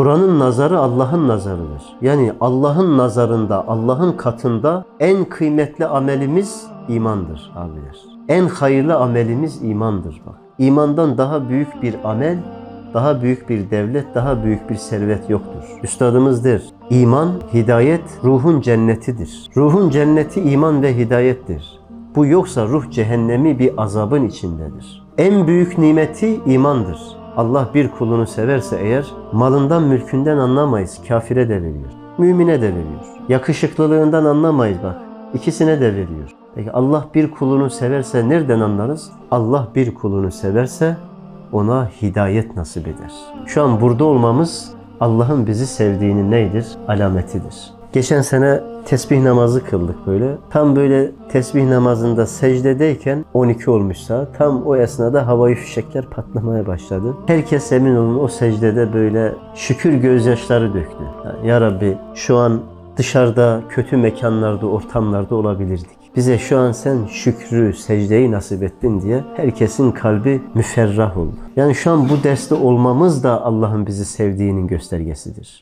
Kur'an'ın nazarı Allah'ın nazarıdır. Yani Allah'ın nazarında, Allah'ın katında en kıymetli amelimiz imandır abiler. En hayırlı amelimiz imandır bak. İmandan daha büyük bir amel, daha büyük bir devlet, daha büyük bir servet yoktur. Üstadımız der, iman, hidayet ruhun cennetidir. Ruhun cenneti iman ve hidayettir. Bu yoksa ruh cehennemi bir azabın içindedir. En büyük nimeti imandır. Allah bir kulunu severse eğer malından mülkünden anlamayız. Kafire de veriyor. Mümine de veriyor. Yakışıklılığından anlamayız bak. İkisine de veriyor. Peki Allah bir kulunu severse nereden anlarız? Allah bir kulunu severse ona hidayet nasip eder. Şu an burada olmamız Allah'ın bizi sevdiğinin neydir? Alametidir. Geçen sene tesbih namazı kıldık böyle. Tam böyle tesbih namazında secdedeyken 12 olmuş saat. Tam o esnada havai fişekler patlamaya başladı. Herkes emin olun o secdede böyle şükür gözyaşları döktü. Yani, ya Rabbi şu an dışarıda kötü mekanlarda, ortamlarda olabilirdik. Bize şu an sen şükrü, secdeyi nasip ettin diye herkesin kalbi müferrah oldu. Yani şu an bu derste olmamız da Allah'ın bizi sevdiğinin göstergesidir.